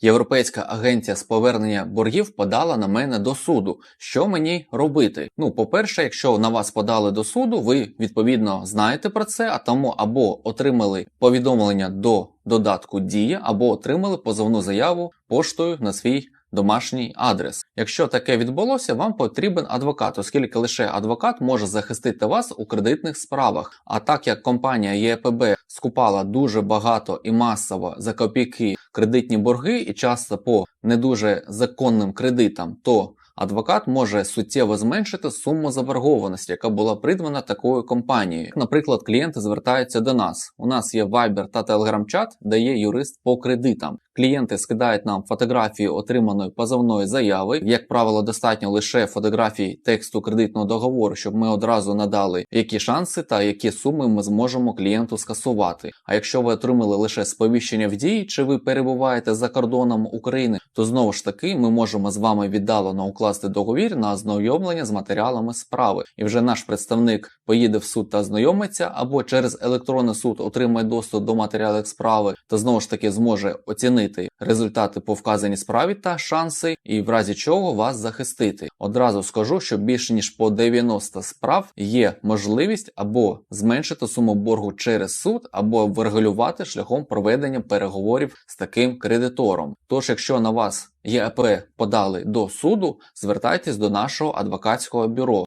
Європейська агенція з повернення боргів подала на мене до суду. Що мені робити? Ну, по-перше, якщо на вас подали до суду, ви відповідно знаєте про це, а тому або отримали повідомлення до додатку Дія, або отримали позовну заяву поштою на свій домашній адрес. Якщо таке відбулося, вам потрібен адвокат, оскільки лише адвокат може захистити вас у кредитних справах. А так як компанія ЄПБ скупала дуже багато і масово за копійки кредитні борги, і часто по не дуже законним кредитам, то Адвокат може суттєво зменшити суму заборгованості, яка була придбана такою компанією. Наприклад, клієнти звертаються до нас. У нас є Viber та Telegram-чат, де є юрист по кредитам. Клієнти скидають нам фотографії отриманої позовної заяви. Як правило, достатньо лише фотографій тексту кредитного договору, щоб ми одразу надали, які шанси та які суми ми зможемо клієнту скасувати. А якщо ви отримали лише сповіщення в дії, чи ви перебуваєте за кордоном України, то знову ж таки ми можемо з вами віддалено укласти договір на ознайомлення з матеріалами справи. І вже наш представник поїде в суд та знайомиться, або через електронний суд отримає доступ до матеріалів справи, та знову ж таки зможе оцінити результати по вказаній справі та шанси, і в разі чого вас захистити. Одразу скажу, що більше ніж по 90 справ є можливість або зменшити суму боргу через суд, або врегулювати шляхом проведення переговорів з таким кредитором. Тож, якщо на вас ЄАП подали до суду, звертайтесь до нашого адвокатського бюро.